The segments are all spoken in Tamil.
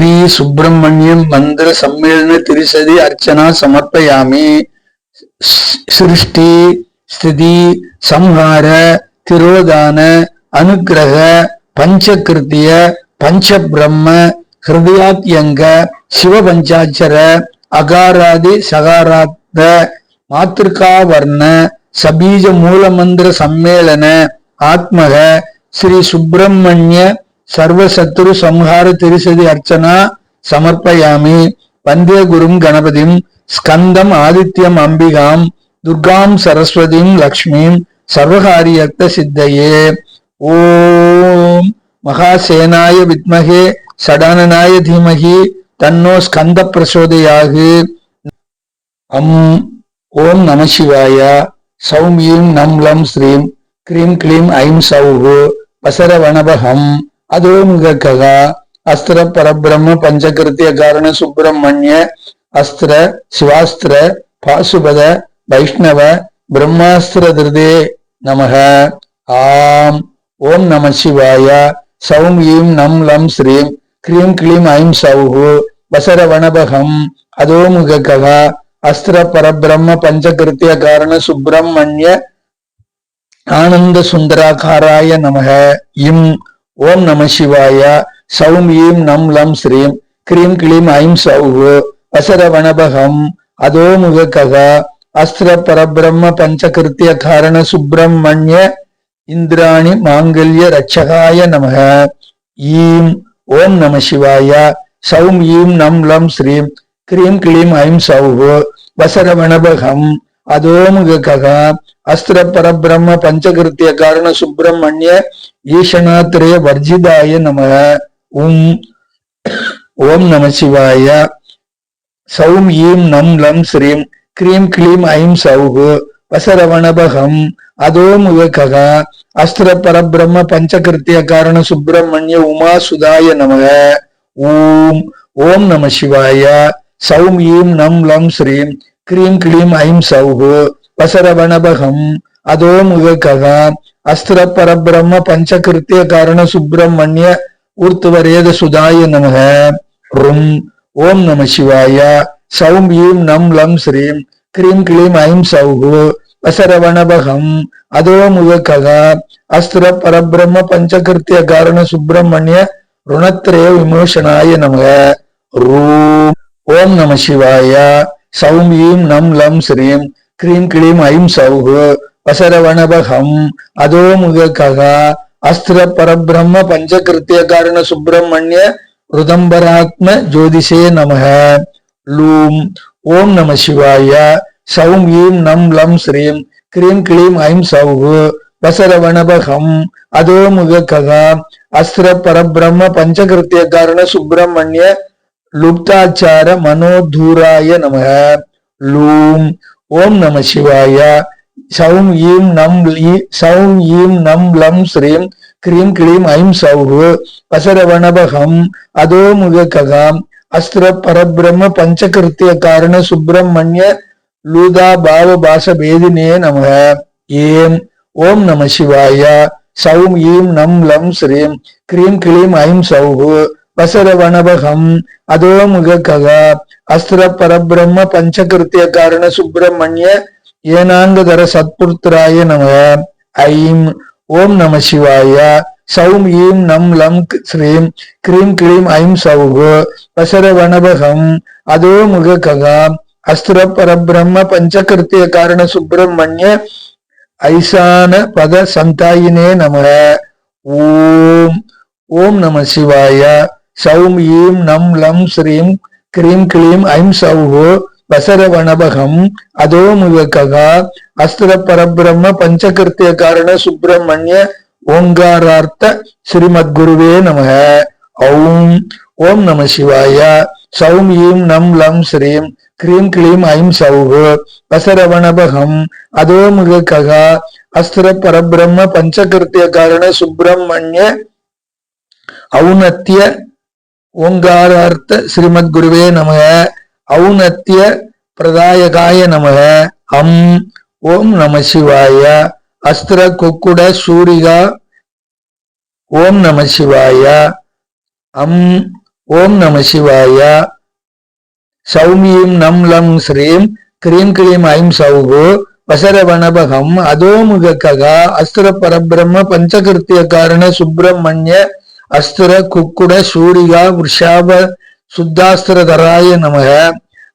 ஸ்ரீ சுப்பிரமணியம் மந்திர சம்மேளன திரிசதி அர்ச்சனா சமர்ப்பயாமி. சிருஷ்டி ஸ்திதி சம்ஹார திரோதான அனுகிரக பஞ்சகிருத்திய பஞ்ச பிரம்ம ஹிருதயாத்யங்க சிவபஞ்சாட்சர அகாராதி சகாராத்த மாத்திருக்காவர்ண சபீஜ மூலமந்திர சம்மேளன ஆத்மக ஸ்ரீ சுப்பிரமணிய சர்வ சத்ரு சம்ஹார திருசதி அர்ச்சனா சமர்ப்பயாமி. வந்திய குரும் கணபதிம் ஸ்கந்தம் ஆதித்யம் அம்பிகாம். துர்காம் சரஸ்வதிம் லக்ஷ்மிம். சர்வகாரியர்த்த சித்தையே. ஓம் மகாசேனாய வித்மகே சடானனாய தீமகி. தன்னோ ஸ்கந்த பிரசோதையாகு. அம் ஓம் நம சிவாய. சௌம் ஈம் ஸ்ரீம். கிரீம் கிளீம் ஐம் சௌஹு. பசரவணபகம் అధోముఖ కదా అస్త్ర పరబ్రహ్మ పంచకృత్య కారణ సుబ్రహ్మణ్య అస్త్ర శివాస్త్ర పాశుపద వైష్ణవ బ్రహ్మాస్త్ర ధృదే నమ ఆం ఓం నమ శివాయ సౌం ఈం నం లం శ్రీం క్రీం క్లీం ఐం సౌః వసరవణభహం అధోముఖ కదా அஸ்திர பரபிரம்ம பஞ்சகிருத்திய காரண சுப்பிரமணிய ஆனந்த சுந்தராகாராய நமக இம் ஓம் நம சிவாய சௌம் ஈம் நம் லம் ஸ்ரீம் கிரீம் கிளீம் ஐம் சௌஹு வசரவணபகம் அதோமுக அஸ்திர பரபிரம்ம பஞ்சகிருத்திய காரண சுப்பிரமணிய இந்திராணி மாங்கல்ய ரட்சகாய நமக. ஈம் ஓம் நம சிவாய சௌம் ஈம் நம் லம் ஸ்ரீம் கிரீம் கிளீம் ஐம் சௌவு வசர வனபகம் அதோமுக அஸ்திர பரபிரம்ம பஞ்சகிருத்திய காரண சுப்பிரமணிய ஈசனாத்திரய வர்ஜிதாய நம உம் ஓம் நம சிவாய சௌம் ஈம் நம் லம் ஸ்ரீம். கிரீம் கிளீம் ஐம் சௌகு வசரவணபகம். அதோமுக அஸ்திர பரபிரம்ம பஞ்சகிருத்திய காரண சுப்பிரமணிய உமா சுதாய நம ஊம் ஓம் நம சிவாய சௌம் ஈம் நம் லம் ஸ்ரீம். கிரீம் கிளீம் ஐம் சௌகு வசரவணபகம். அதோமுக அஸ்திர பரபிரம்ம பஞ்சகிருத்திய காரண சுப்பிரமணிய ஊர்த்துவரேத சுதாய நமக. ரும். ஓம் நம சிவாய. சௌம் ஈம் நம் லம் ஸ்ரீம். கிரீம் கிளீம் ஐம் சௌகு வசரவணபகம். அதோ முகக அஸ்திர பரபிரம்ம பஞ்சகிருத்திய காரண சுப்பிரமணிய ருணத்ரே விமோசனாய நமக. ரூம். ஓம் நம சிவாய. சௌம் ஈம் நம் லம் ஸ்ரீம். கிரீம் கிளீம் ஐம் சௌகு வசரவணபகம் அதோமுக அஸ்திர பரபிரம்ம பஞ்சகிருத்திய காரண சுப்பிரமணிய ருதம்பராத்ம ஜோதிஷே நமக. லூம். ஓம் நம சிவாய. சௌம் ஈம் நம் லம் ஸ்ரீம். கிரீம் கிளீம் ஐம் சௌகு வசரவணபகம். அதோமுக அஸ்திர பரபிரம்ம பஞ்சகிருத்திய காரண சுப்பிரமணிய லுப்தாச்சார மனோதூராய நமக. லூம். ஓம் நம சிவாய. சவும் ஈம் நம் சவும் ஈம் நம் லம் ஸ்ரீம் கிரீம் கிளீம் ஐம் சௌகு வசரவணபகம் அதோமுக ககாம் அஸ்திர பரபிரம்ம பஞ்சகிருத்திய காரண சுப்பிரமணிய லூதா பாவ பாச பேதினே நம ஏம் ஓம் நம சிவாய சௌம் ஈம் நம் லம் ஸ்ரீம் கிரீம் கிளீம் ஐம் சௌகு வசரவணபகம் அதோமுக ககா அஸ்திர பரபிரம்ம பஞ்சகிருத்திய காரண சுப்பிரமணிய ஏனாங்கதர சத்புத்திராய நம ஐம் ஓம் நம சிவாய. சௌம் ஈம் நம் லம் ஸ்ரீம். கிரீம் கிளீம் ஐம் சௌகு பசர வனபகம். அதோ முக ககாம் அஸ்திர பரபிரம்ம பஞ்சகிருத்திய காரண சுப்பிரமணிய ஐசான பத சந்தாயினே நம ஓம் ஓம் நம சிவாய. சௌம் ஈம் நம் லம் ஸ்ரீம். கிரீம் கிளீம் ஐம் சௌஹோ வசரவணபகம் அதோமுக அஸ்திர பரபிரம்ம பஞ்சகிருத்திய காரண சுப்பிரமணிய ஓங்காரார்த்த ஸ்ரீமத் குருவே நமக. ஓம் ஓம் நம சிவாய. சௌம் ஈம் நம் லம் ஸ்ரீம். கிரீம் கிளீம் ஐம் சௌஹோ. வசரவணபகம் அதோமுக அஸ்திர பரபிரம்ம பஞ்சகிருத்திய காரண சுப்பிரமணிய ஔன்னத்திய ஓங்காரார்த்த ஸ்ரீமத் குருவே நமக. ஔனத்திய பிரதாயகாய நமக அம் ஓம் நம சிவாய அஸ்திர குக்குட சூரிகா ஓம் நம சிவாய அம் ஓம் நம சிவாய சௌமியும் நம் லம் ஸ்ரீம் கிரீம் கிரீம் ஐம் சௌகு வசரவனபகம் அதோமுக ககா அஸ்திர பரபிரம்ம பஞ்சகிருத்திய காரண சுப்பிரமணிய அஸ்திர குக்குட சூரிகா விஷாப சுத்தாஸ்திரதராய நமக.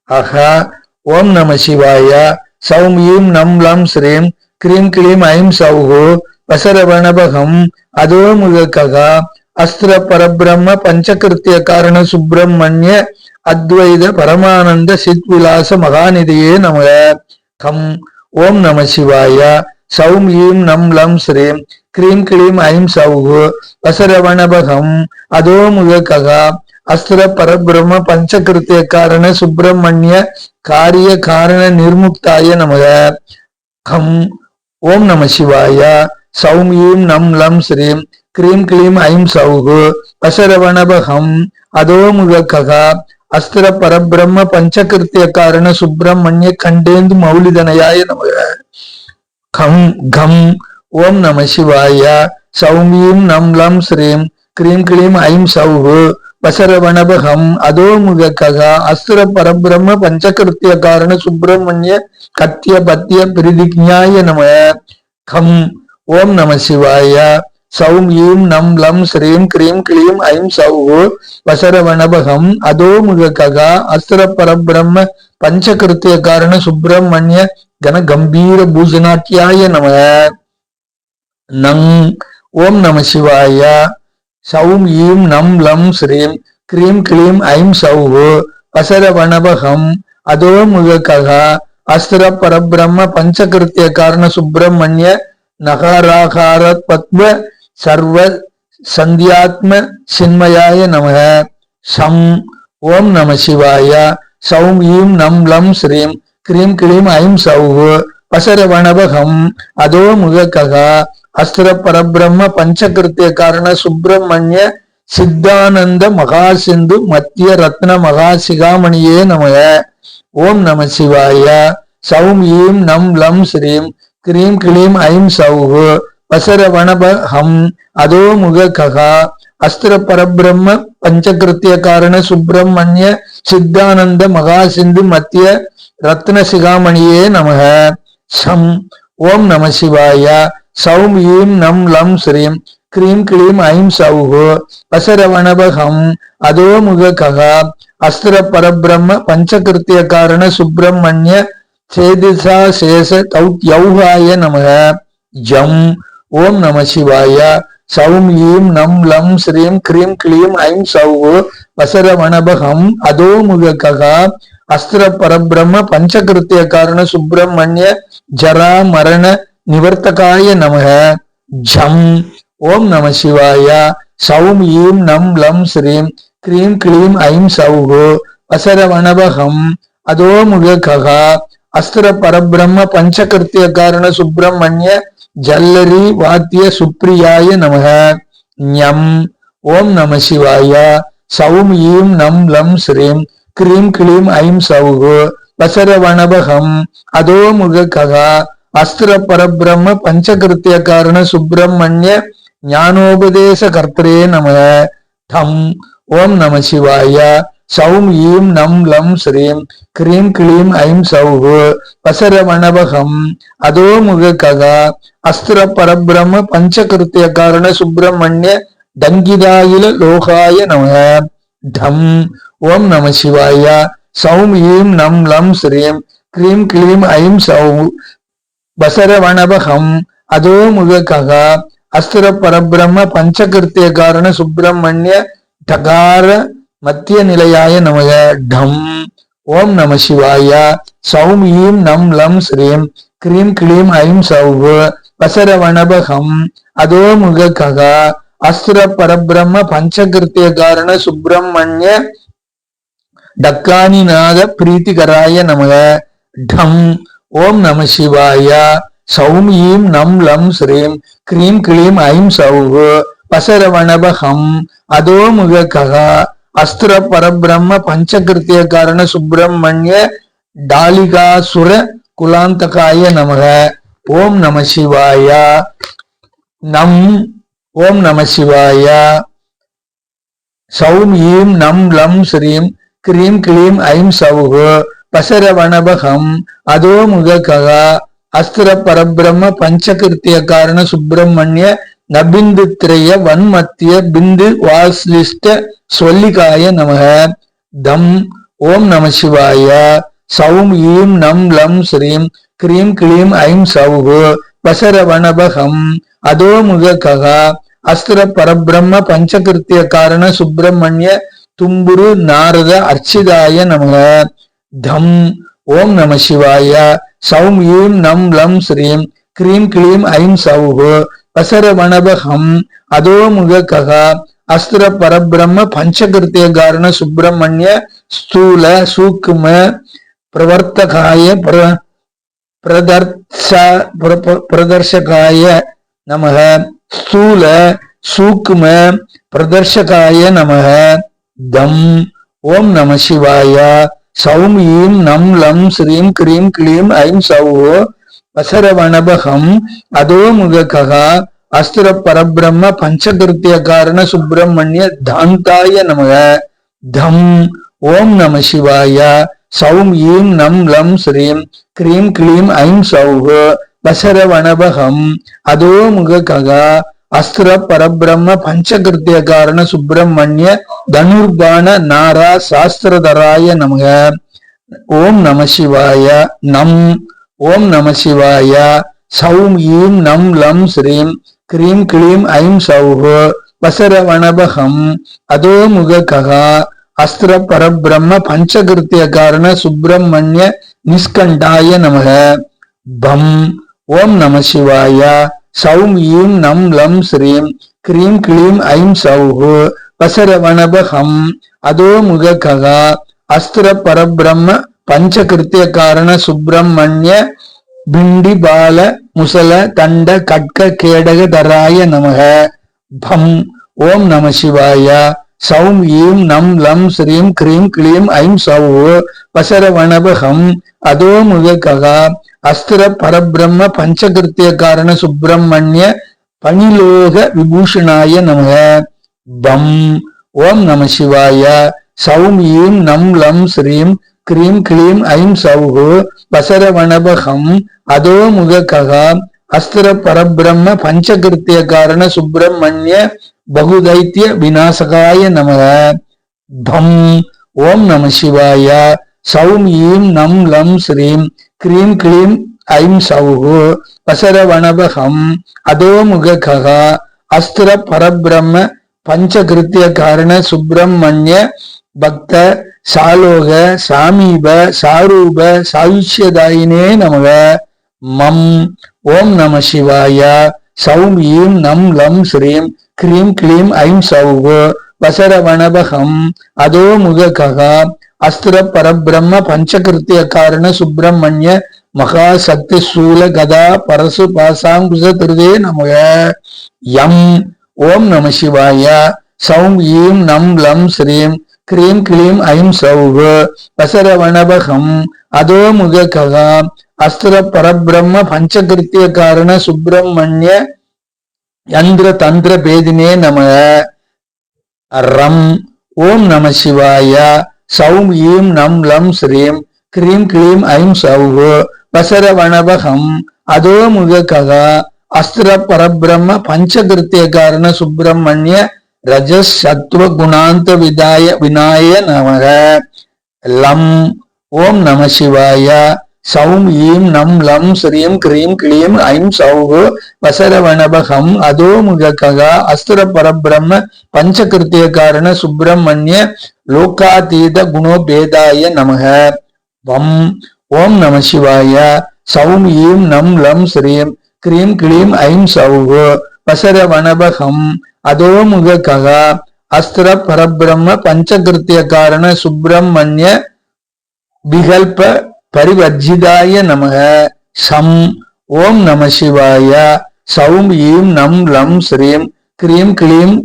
அஹா ஓம் நம சிவாய. சௌம் ஈம் நம் லம் ஸ்ரீம். கிரீம் கிளீம் ஐம் சௌகு வசரவணபகம். அதோமுக ககா அஸ்திர பரபிரம்ம பஞ்சகிருத்திய காரண சுப்பிரமணிய அத்வைத பரமானந்த சித் விலாச மகாநிதியே நமக. கம் ஓம் நம சிவாய. சௌம் ஈம் நம் லம் ஸ்ரீம். கிரீம் கிளீம் ஐம் சௌகு வசரவணபகம். அதோமுக ககா அஸ்திர பரபிரம்ம பஞ்சகிருத்திய காரண சுப்பிரமணிய காரிய காரண நிர்முக்தாய நமக. கம் ஓம் நம சிவாய. சௌம் ஈம் நம் லம் ஸ்ரீம். கிரீம் கிளீம் ஐம் சௌகு. வசரவணபகம் அதோமுக ககா அஸ்திர பரபிரம்ம பஞ்சகிருத்திய காரண சுப்பிரமணிய கண்டேந்து மௌலிதனையாய நமக. கம் கம் ஓம் நம சிவாய. சௌமீம் நம் லம் ஸ்ரீம். கிரீம் கிளீம் ஐம் சௌகு. வசரவணபகம் அதோமுக ககா அஸ்திர பரபிரம்ம பஞ்சகிருத்திய காரண சுப்பிரமணிய கத்திய பத்திய பிரதிஜாய நம கம். ஓம் நம சிவாய. சௌம் ஈம் நம் லம் ஸ்ரீம் கிரீம் கிளீம் ஐம் சௌ. வசரவணபகம் அதோமுக ககா அஸ்திர பரபிரம்ம பஞ்சகிருத்திய காரண சுப்பிரமணிய கன கம்பீர பூஜனாட்டியாய நம. நங் ஓம் நம சிவாய. சௌம் ஈம் நம் லம் ஸ்ரீம் கிரீம் கிளீம் ஐம் சௌவு வசர வனபகம் அதோமுக ககா அஸ்திர பரபிரம்ம பஞ்சகிருத்திய காரண சுப்பிரமணிய நகராகார பத்ம சர்வ சந்தியாத்ம சின்மயாய நமக. சம் ஓம் நம சிவாய சௌம் ஈம் நம் லம் ஸ்ரீம் கிரீம் கிளீம் ஐம் சௌவு வசர வனபகம் அதோ முக அஸ்திர பரபிரம்ம பஞ்சகிருத்திய காரண சுப்பிரமணிய சித்தானந்த மகாசிந்து மத்திய ரத்ன மகா சிகாமணியே நமக. ஓம் நம சிவாய. சௌம் ஈம் நம் லம் ஸ்ரீம். கிரீம் கிளீம் ஐம் சௌஹு. வசர வனப ஹம். அதோ முக ககா. அஸ்திர பரபிரம்ம பஞ்சகிருத்திய காரண சுப்பிரமணிய சித்தானந்த மகாசிந்து மத்திய ரத்ன சிகாமணியே நமக. சம். ஓம் நம சிவாய. சௌம் ஈம் நம் லம் ஸ்ரீம் கிரீம் கிளீம் ஐம் சௌகு வசரவணபகம் அதோ முக ககா அஸ்திர பரபிரம்ம பஞ்சகிருத்திய காரண சுப்பிரமணிய சேதிசா சேஷ தௌத்யௌகாய நமக. ஜம் ஓம் நம சிவாய. சௌம் ஈம் நம் லம் ஸ்ரீம் கிரீம் கிளீம் ஐம் சௌ வசரவணபகம் அதோமுக ககா அஸ்திர பரபிரம்ம பஞ்சகிருத்திய காரண சுப்பிரமணிய ஜரா மரண நிவர்த்தகாய நமக. ஜம். ஓம் நம சிவாய. சௌம் ஈம் நம் லம் ஸ்ரீம். கிரீம் கிளீம் ஐம் சௌகு. வசரவணபகம் அதோமுக ககா. அஸ்திர பரபிரம்ம பஞ்சகிருத்திய காரண சுப்பிரமணிய ஜல்லரி வாத்திய சுப்ரியாய நமக. ஞம். ஓம் நம சிவாய. சௌம் ஈம் நம் லம் ஸ்ரீம். கிரீம் கிளீம் ஐம் சௌகு. வசரவணபகம் அதோ முக ககா. அஸ்திர பரபிரம்ம பஞ்சகிருத்திய காரண சுப்பிரமணிய ஞானோபதேச கர்த்தரே நம தம் ஓம் நம சிவாய. சௌம் ஈம் நம் லம் ஸ்ரீம். கிரீம் கிளீம் ஐம் சௌகு வசரவணபகம் அதோ முக ககா. அஸ்திர பரபிரம பஞ்சகிருத்திய காரண சுப்பிரமணிய டங்கிதாயில லோகாய நம தம் ஓம் நம சிவாய. சௌம் ஈம் நம் லம் ஸ்ரீம். கிரீம் கிளீம் ஐம் சௌ பசரவணபகம் அதோ முக அஸ்திர பரபிரம்ம பஞ்சகிருத்திய காரண சுப்பிரமணிய டகார மத்திய நிலையாய நமக. டம். ஓம் நம சிவாய. சௌம் ஈம் நம் லம் ஸ்ரீம். கிரீம் கிளீம் ஐம் சௌவு பசரவணபகம் அதோ முக அஸ்திர பரபிரம்ம பஞ்சகிருத்திய காரண சுப்பிரமணிய டக்கானிநாத பிரீத்திகராய நமக. டம். ஓம் நம சிவாயா. சௌம் ஈம் நம் லம் ஸ்ரீம். கிரீம் கிளீம் ஐம் சௌகு பசரவணபகம் அதோ முக ககா அஸ்திர பரபிரம்ம பஞ்சகிருத்திய காரண சுப்பிரமணிய டாலிகாசுர குலாந்தகாய நமக. ஓம் நம சிவாயா. நம் ஓம் நம சிவாயா. சௌம் ஈம் நம் லம் ஸ்ரீம். கிரீம் கிளீம் ஐம் சவுகு பசரவணபகம் அதோ முக அஸ்திர பரபிரம்ம பஞ்சகிருத்திய காரண சுப்பிரமணிய நபிந்து திரைய வன்மத்திய பிந்து வாஸ்லிஷ்ட சொல்லிகாய நமக. தம் ஓம் நம சிவாய. சௌம் ஈம் நம் லம் ஸ்ரீம் கிரீம் கிளீம் ஐம் சவுகு பசரவணபகம் அதோ முக அஸ்திர பரபிரம்ம பஞ்சகிருத்திய காரண சுப்பிரமணிய தும்புரு நாரத அர்ச்சிதாய நமக. தம் ஓம் நம சிவாய. சௌம் யூம் நம் லம் ஸ்ரீம். கிரீம் கிளீம் ஐம் சவுகு பசரவணபகம் அதோ முக ககா அஸ்திர பரபிரம்ம பஞ்சகிருத்திய காரண சுப்பிரமணிய ஸ்தூல சூக்கும பிரவர்த்தகாய பிர பிரதர்ஷ பிர- பிரதர்ஷகாய நமக. ஸ்தூல சூக்கும பிரதர்ஷகாய நமக. தம் ஓம் நம சிவாய. சௌம் ஈம் நம் லம் ஸ்ரீம் கிரீம் கிளீம் ஐம் சௌ வசரவணபகம் அதோ முககா அஸ்திர பரபிரம்ம பஞ்சகிருத்திய காரண சுப்பிரமணிய தாந்தாய நமக. தம் ஓம் நம சிவாய. சௌம் ஈம் நம் லம் ஸ்ரீம் கிரீம் கிளீம் ஐம் சௌஹ வசரவணபகம் அதோ முககா ககா அஸ்திர பரபிரம்ம பஞ்சகிருத்திய காரண சுப்பிரமணிய தனுர்பான நாரா சாஸ்திரதராய நமக. ஓம் நம சிவாய நம். ஓம் நம சிவாய. சௌம் ஈம் நம் லம் ஸ்ரீம். கிரீம் கிளீம் ஐம் சௌஹ. வசரவணபகம். அதோ முக ககா. அஸ்திர பரபிரம்ம பஞ்சகிருத்திய காரண சுப்பிரமணிய நிஷ்கண்டாய நமக. பம். ஓம் நம சிவாய. சௌம் ஈம் நம் லம் ஸ்ரீம் கிரீம் கிளீம் ஐம் சௌஹு பசரவணபஹம் அதோ முக ககா அஸ்திர பரபிரம்ம பஞ்சகிருத்திய காரண சுப்பிரமணிய பிண்டி பால முசல தண்ட கட்க கேடக தராய நமக. பம் ஓம் நம சிவாயா. சௌம் ஈம் நம் லம் ஸ்ரீம் கிரீம் கிளீம் ஐம் சௌ வசரவணபகம் அதோ முக அஸ்திர பரபிரம்ம பஞ்சகிருத்திய காரண சுப்பிரமணிய பனிலோக விபூஷணாய நமக. பம் ஓம் நம சிவாய. சௌம் ஈம் நம் லம் ஸ்ரீம் கிரீம் கிளீம் ஐம் சௌஹு வசரவணபகம் அதோ முக அஸ்திர பரபிரம்ம பஞ்சகிருத்திய காரண சுப்பிரமணிய பகுதைத்திய விநாசகாய நமக. தம் ஓம் நம சிவாய. சௌம் ஈம் நம் லம் ஸ்ரீம். கிரீம் கிளீம் ஐம் சௌஹு. வசரவணபகம் அதோ முக அஸ்திர பரபிரம்ம பஞ்சகிருத்திய காரண சுப்பிரமணிய பக்த சாலோக சாமீப சாரூப சாயுஷ்யதாயினே நமக. மம் ஓம் நம சிவாய. சௌம் ஈம் நம் லம் ஸ்ரீம் கிரீம் கிளீம் ஐம் சௌஹு வசரவணபகம் அதோ முககா அஸ்திர பரபிரம்ம பஞ்சகிருத்திய காரண சுப்பிரமணிய மகா சக்தி சூல கதா பரசு பாசாங்குச திருதே நமக. யம் ஓம் நம சிவாய சௌம் ஈம் நம் லம் ஸ்ரீம் கிரீம் கிளீம் ஐம் சௌஹு வசரவணபகம் அதோ முககா அஸ்திர பரபிரம்ம பஞ்சகிருத்திய காரண சுப்பிரமணிய யந்திர தந்திர பேதினே நம ரம் ஓம் நம சிவாய. சௌம் ஈம் நம் லம் ஸ்ரீம். கிரீம் கிளீம் ஐம் சௌஹு. வசரவணபகம் அதோ முக ககா. அஸ்திர பரபிரம்ம பஞ்சகிருத்திய காரண சுப்பிரமணிய ரஜஸ் சத்வ குணாந்த விதாய விநாய நமக. லம் ஓம் நம சிவாய. சௌம் ஈம் நம் லம் ஸ்ரீம் கிரீம் கிளீம் ஐம் சௌகு வசரவணபகம் அதோ முக அஸ்திர பரபிரம்ம பஞ்சகிருத்திய காரண சுப்பிரமணிய லோகாதீத குணோபேதாய நமக. வம் ஓம் நம சிவாய. சௌம் ஈம் நம் லம் ஸ்ரீம் கிரீம் கிளீம் ஐம் சௌஹு வசரவணபகம் அதோ முக அஸ்திர பரபிரம்ம பஞ்சகிருத்திய காரண சுப்பிரமணிய விகல்ப பரிவர்ஜிதாய நமக. சம் ஓம் நம சிவாய. சௌம் ஈம் நம் லம் ஸ்ரீம். கிரீம் கிளீம்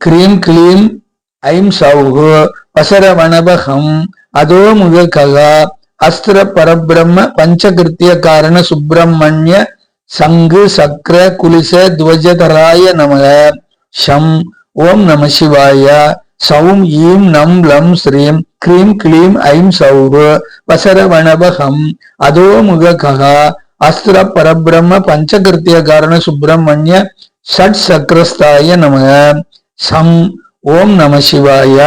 கிரீம் கிளீம் ஐம் சௌகு வசரவணபகம் அதோ முக அஸ்திர பரபிரம்ம பஞ்சகிருத்திய காரண சுப்பிரமணிய சங்கு சக்கர குலிச துவஜதராய நமக. ஷம் ஓம் நம சிவாய. சௌம் ஈம் நம் லம் ஸ்ரீம். கிரீம் கிளீம் ஐம் சௌஹு வசரவணவகம் அதோ முககா அஸ்திர பரபிரம்ம பஞ்சகிருத்திய காரண சுப்பிரமணிய ஷட் சக்கரஸ்தாய நம. சம். ஓம் நம சிவாய.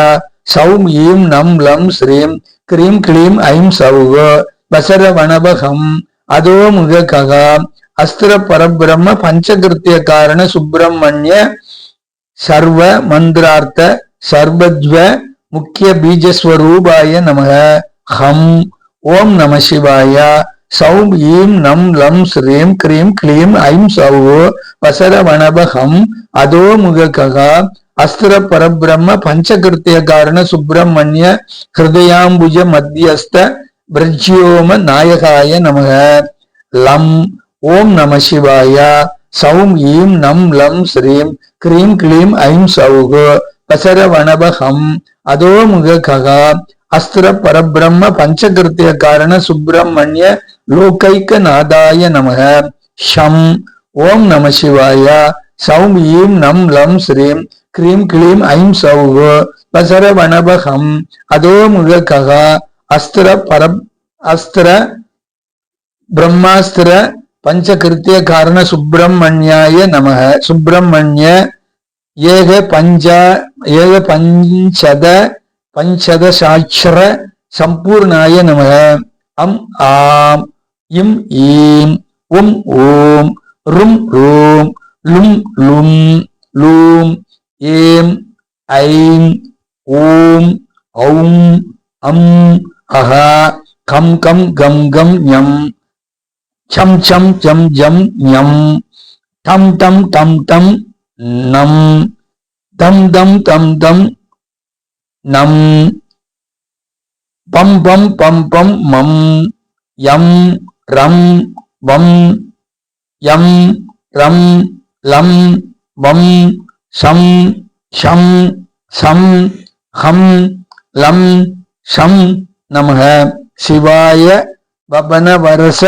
சௌம் ஈம் நம் லம் ஸ்ரீம். கிரீம் கிளீம் ஐம் சௌஹு வசரவணவகம் அதோ முககா அஸ்திர பரபிரம்ம பஞ்சகிருத்திய காரண சுப்பிரமணிய சர்வ மந்திரார்த்த சர்வத்வ முக்கிய பீஜஸ்வரூபாய நமக. ஹம் ஓம் நம சிவாய. சௌம் ஈம் நம் லம் ஸ்ரீம் கிரீம் க்ளீம் ஐம் சௌ வசரவணபகம் அதோ முககா அஸ்திர பரபிரம்ம பஞ்சகிருத்திய காரண சுப்பிரமணிய ஹிருதயாம்புஜ மத்தியஸ்த பிரஜ்யோம நாயகாய நமக. லம் ஓம் நம சிவாய. சௌம் ஈம் நம் லம் ஸ்ரீம் கிரீம் க்ளீம் ஐம் சௌகு வசரவணபகம் அதோ முககா அஸ்திர பரபிரம்ம பஞ்சகிருத்திய காரண சுப்பிரமணிய லோகைக்க நாதாய நமக. ஷம். ஓம் நம சிவாய. சௌம் ஈம் நம் லம் ஸ்ரீம். கிரீம் கிளீம் ஐம் சௌகு வசரவணபகம் அதோ முககா அஸ்திர பர அஸ்திர பிரம்மாஸ்திர பஞ்சகிருத்திய காரண சுப்பிரமணியாய நமக. சுப்பிரமணிய ஏக பஞ்ச ஏக பஞ்சத பஞ்சத சாட்சர சம்பூர்ணாய நமக. அம் ஆம் இம் ஈம் உம் ஓம் ரும் ரூம் லும் லும் லூம் ஏம் ஐம் ஓம் ஔம் அம் அஹ கம் கம் கம் கம் ஞம் சம் சம் சம் ஜம் ஞம் டம் டம் டம் டம் நம் தம் தம் தம் தம் நம் பம் பம் பம் பம் மம் யம் ரம் வம் யம் ரம் லம் வம் சம் ஷம் சம் ஹம் லம் ஷம் நமக. சிவாய வபன வரச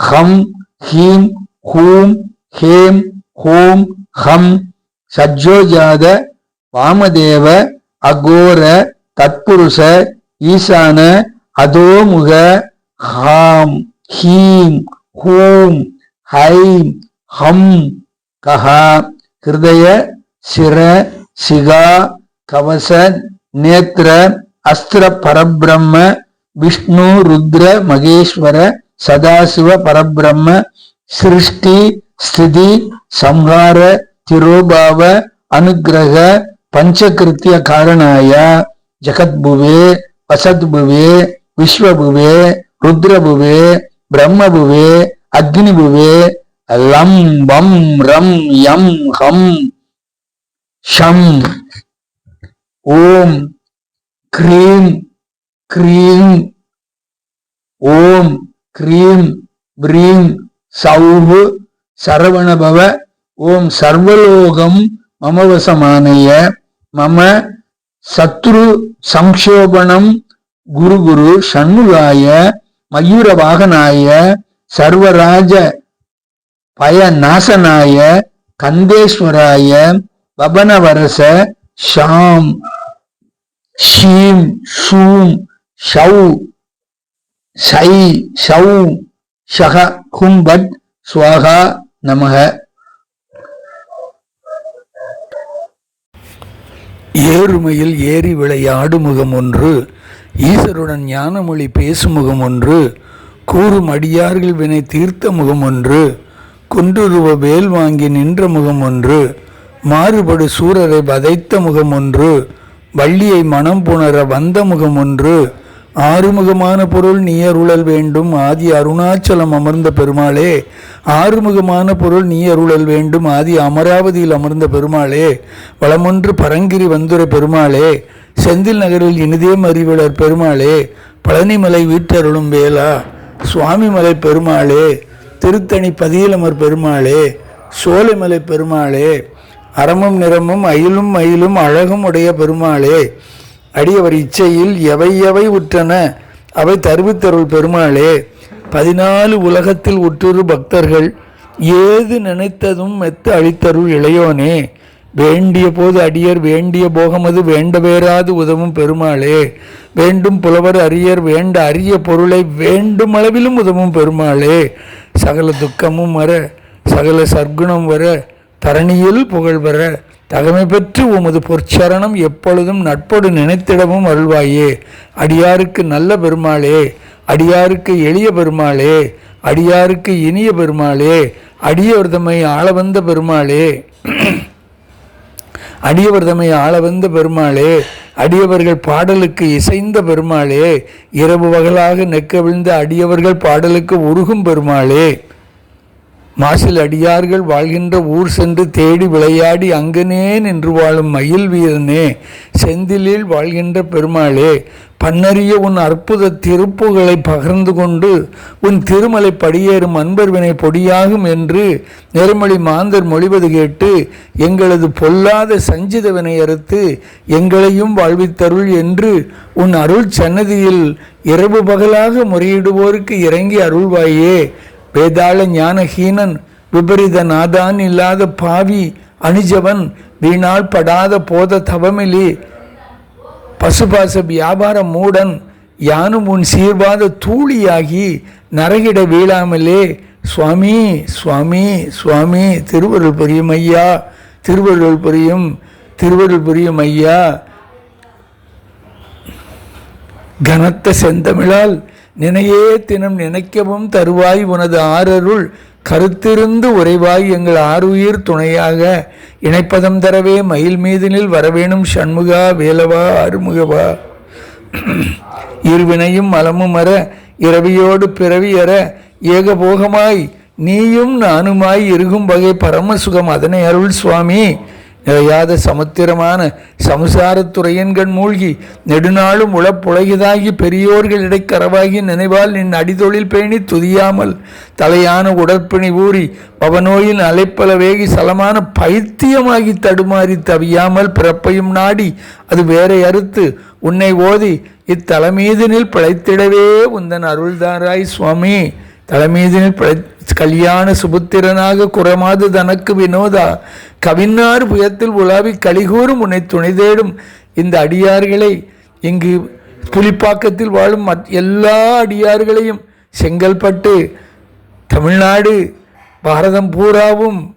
ஹம் ஹீம் ஹூம் ஹேம் ஹோம் ஹம் சஜ்ஜோஜாத வாமதேவ அகோர தத்புருஷ ஈசான அதோமுக ஹாம் ஹீம் ஹூம் ஹைம் ஹம் கஹா ஹிருதய சிர சிகா கவச நேத்திர அஸ்திர பரபிரம்ம விஷ்ணு ருத்ர மகேஸ்வர சதாசிவ பரபிரம்ம சிருஷ்டி ஸ்திதி சம்ஹார திரோபாவ அனுகிரக பஞ்சகிருத்திய காரணாய ஜகத்புவே வசத்புவே விஸ்வபுவே ருத்ரபுவே பிரம்மபுவே அக்னிபுவே லம் வம் ரம் யம் ஹம் ஷம் ஓம் கிரீம் கிரீம் ஓம் கிரீம் பிரீம் சௌஹு சரவணபவ ஓம் சர்வலோகம் மமவசமானைய மம சத்ரு சம்ஷோபணம் குரு குரு சண்முகாய மயூர வாகனாய சர்வராஜ பய நாசனாய கந்தேஸ்வராய பபனவரச ஷாம் ஷீம் ஷூம் ஷௌ சை ஷௌ ஷஹ ஹும்பட் ஸ்வாகா நமக. ஏறுமையில் ஏறி விளையாடு முகம் ஒன்று ஈசருடன் ஞானமொழி பேசும் முகம் ஒன்று கூறும் அடியார்கள் வினை தீர்த்த முகம் ஒன்று குன்றுருவ வேல் வாங்கி நின்ற முகம் ஒன்று மாறுபடு சூரரை வதைத்த முகம் ஒன்று வள்ளியை மனம் புணர வந்த முகம் ஒன்று ஆறுமுகமான பொருள் நீ அருளல் வேண்டும். ஆதி அருணாச்சலம் அமர்ந்த பெருமாளே. ஆறுமுகமான பொருள் நீ அருளல் வேண்டும். ஆதி அமராவதியில் அமர்ந்த பெருமாளே. வளமொன்று பரங்கிரி வந்துர பெருமாளே. செந்தில் நகரில் இனிதே அறிவிலர் பெருமாளே. பழனிமலை வீட்டருளும் வேளா. சுவாமிமலை பெருமாளே. திருத்தணி பதியலமர் பெருமாளே. சோலைமலை பெருமாளே. அறமும் நிறமும் அயிலும் மயிலும் அழகும் உடைய பெருமாளே. அடியவர் இச்சையில் எவை எவை உற்றன? அவை தருவித்தருள் பெருமாளே. பதினாலு உலகத்தில் உற்றுரு பக்தர்கள் ஏது நினைத்ததும் மெத்த அழித்தருள் இளையோனே. வேண்டிய போது அடியர் வேண்டிய போகமது வேண்ட வேறாது உதவும் பெருமாளே. வேண்டும் புலவர் அரியர் வேண்ட அரிய பொருளை வேண்டும் அளவிலும் உதவும் பெருமாளே. சகல துக்கமும் வர சகல சர்க்குணம் வர தரணியில் புகழ் வர தகமை பெற்று உமது பொற்சரணம் எப்பொழுதும் நட்போடு நினைத்திடவும் அருள்வாயே. அடியாருக்கு நல்ல பெருமாளே அடியாருக்கு எளிய பெருமாளே அடியாருக்கு இனிய பெருமாளே அடியவர்தமை ஆளவந்த பெருமாளே. அடியவர்தமை ஆளவந்த பெருமாளே அடியவர்கள் பாடலுக்கு இசைந்த பெருமாளே இரவு பகலாக நெக்க விழுந்த அடியவர்கள் பாடலுக்கு உருகும் பெருமாளே. மாசில் அடியார்கள் வாழ்கின்ற ஊர் சென்று தேடி விளையாடி அங்கனே நின்று வாழும் மயில் வீரனே செந்திலில் வாழ்கின்ற பெருமாளே பன்னறிய உன் அற்புத திருப்புகளை பகிர்ந்து கொண்டு உன் திருமலை படியேறும் அன்பர் வினை பொடியாகும் என்று நெருமொழி மாந்தர் மொழிவது கேட்டு எங்களது பொல்லாத சஞ்சித வினை அறுத்து எங்களையும் வாழ்வித்தருள் என்று உன் அருள் சன்னதியில் இரவு பகலாக முறையிடுவோருக்கு இறங்கி அருள்வாயே வேதாள ஞானஹீனன் விபரீத நாதான் இல்லாத பாவி அணிஜவன் வீணால் படாத போத தவமிலே. பசுபாச வியாபார மூடன் யானும் உன் சீர்வாத தூளியாகி நரகிட வீழாமலே. சுவாமி சுவாமி சுவாமி திருவருள் புரியும் ஐயா திருவருள் புரியும் திருவருள் புரியும் ஐயா. கனத்த செந்தமிழால் நினையே தினம் நினைக்கவும் தருவாய் உனது ஆரருள் கருத்திருந்து உறைவாய் எங்கள் ஆருயிர் துணையாக. இணைப்பதம் தரவே மயில் மீதினில் வரவேணும் சண்முகா வேலவா அருமுகவா இருவினையும் மலமும் அற இரவியோடு பிறவி அற ஏகபோகமாய். நீயும் நானுமாய் இருக்கும் வகை பரமசுகம் அதனை அருள் சுவாமி. நிறையாத சமுத்திரமான சமுசாரத்துறையன்கண் மூழ்கி நெடுநாளும் உளப்புலகிதாகி பெரியோர்கள் இடைக்கரவாகி நினைவால் நின் அடிதொழில் பேணி துதியாமல் தலையான உடற்பிணி ஊறி பவநோயின் அலைப்பல வேகி சலமான பைத்தியமாகி தடுமாறி தவியாமல் பிறப்பையும் நாடி அது வேற அறுத்து உன்னை ஓதி இத்தலமீதனில் பிழைத்திடவே உந்தன் அருள்தாராய் சுவாமி. தலைமீதினில் பிழை கல்யாண சுபுத்திரனாக குறமாது தனக்கு வினோதா. கவின்னார் புயத்தில் உலாவி கலிகூறும் உன்னை துணை தேடும் இந்த அடியார்களை. இங்கு புலிப்பாக்கத்தில் வாழும் மத் எல்லா அடியார்களையும் செங்கல்பட்டு தமிழ்நாடு பாரதம் பூராவும்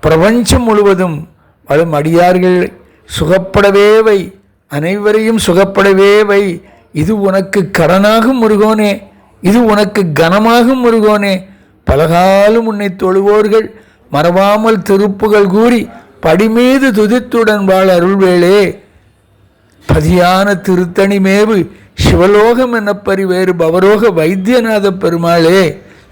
பிரபஞ்சம் முழுவதும் வாழும் அடியார்கள். சுகப்படவே வை. அனைவரையும் சுகப்படவே வை. இது உனக்கு கடனாகும் முருகோனே. இது உனக்கு கனமாகும் முருகோனே. பலகாலும் உன்னை தொழுவோர்கள் மறவாமல் திருப்புகள் கூறி படிமீது துதித்துடன் வாழ் அருள்வேளே. பதியான திருத்தணி மேவு சிவலோகம் எனப்பறி வேறு பவரோக வைத்தியநாத பெருமாளே.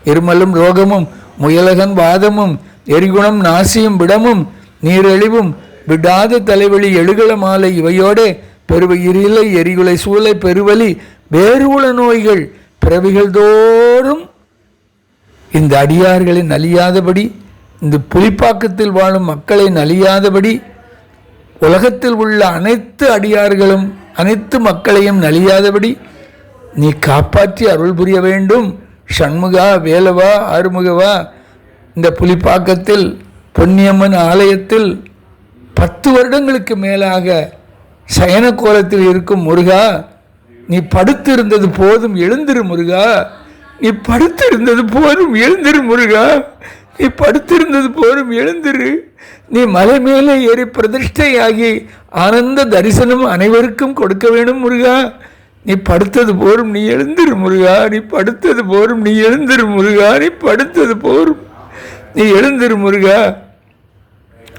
இருமலும் ரோகமும் முயலகன் வாதமும் எரிகுணம் நாசியும் விடமும் நீரெழிவும் விடாத தலைவலி எழுகல மாலை இவையோடே. பெருவ எரிகுலை சூளை பெருவலி வேறு உள நோய்கள் பிறவிகள் தோறும் இந்த அடியார்களை நலியாதபடி இந்த புலிப்பாக்கத்தில் வாழும் மக்களை நலியாதபடி உலகத்தில் உள்ள அனைத்து அடியார்களும் அனைத்து மக்களையும் நலியாதபடி நீ காப்பாற்றி அருள் புரிய வேண்டும். சண்முகா வேலவா ஆறுமுகவா இந்த புலிப்பாக்கத்தில் பொன்னியம்மன் ஆலயத்தில் பத்து வருடங்களுக்கு மேலாக சயன கோலத்தில் இருக்கும் முருகா நீ படுத்திருந்தது போதும் எழுந்திரு முருகா. நீ படுத்திருந்தது போதும் எழுந்திரு முருகா. நீ படுத்திருந்தது போதும் எழுந்திரு. நீ மலை மேலே ஏறி பிரதிஷ்டையாகி ஆனந்த தரிசனம் அனைவருக்கும் கொடுக்க வேணும் முருகா. நீ படுத்தது போரும் நீ எழுந்திரு முருகா. நீ படுத்தது போரும் நீ எழுந்திரு முருகா. நீ படுத்தது போரும் நீ எழுந்திரு முருகா.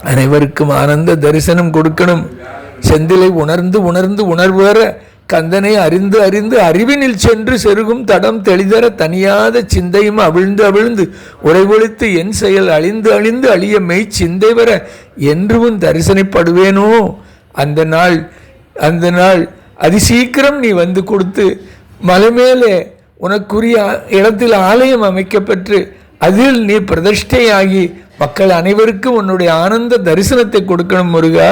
அனைவருக்கும் ஆனந்த தரிசனம் கொடுக்கணும். செந்திலை உணர்ந்து உணர்ந்து உணர்வர கந்தனை அறிந்து அறிந்து அறிவினில் சென்று செருகும் தடம் தெளிதர தனியாத சிந்தையும் அவிழ்ந்து அவிழ்ந்து உறைவொழித்து என் செயல் அழிந்து அழிந்து அழிய மெய் சிந்தை வர என்றுவும் தரிசனப்படுவேனோ? அந்த நாள் அந்த நாள் அதிசீக்கிரம் நீ வந்து கொடுத்து மலை மேலே உனக்குரிய இடத்தில் ஆலயம் அமைக்கப்பெற்று அதில் நீ பிரதிஷ்டையாகி மக்கள் அனைவருக்கும் உன்னுடைய ஆனந்த தரிசனத்தை கொடுக்கணும் முருகா.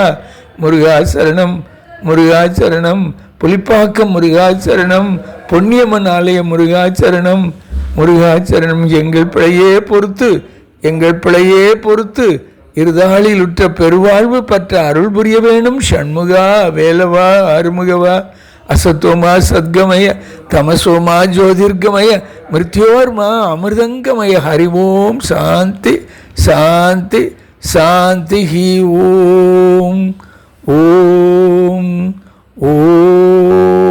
முருகா சரணம் முருகா சரணம். புலிப்பாக்கம் முருகாச்சரணம் பொன்னியம்மன் ஆலய முருகாச்சரணம். முருகாச்சரணம் எங்கள் பிழையே பொறுத்து எங்கள் பிழையே பொறுத்து. இருதாளில் உற்ற பெருவாழ்வு பற்ற அருள் புரிய வேணும் ஷண்முகா வேலவா அருமுகவா அசத்தோமா சத்கமய தமசோமா ஜோதிர்கமய மிருத்யோர்மா அமிர்தங்கமய ஹரி ஓம் சாந்தி சாந்தி சாந்தி ஹி ஓம். ஓம். ஓம்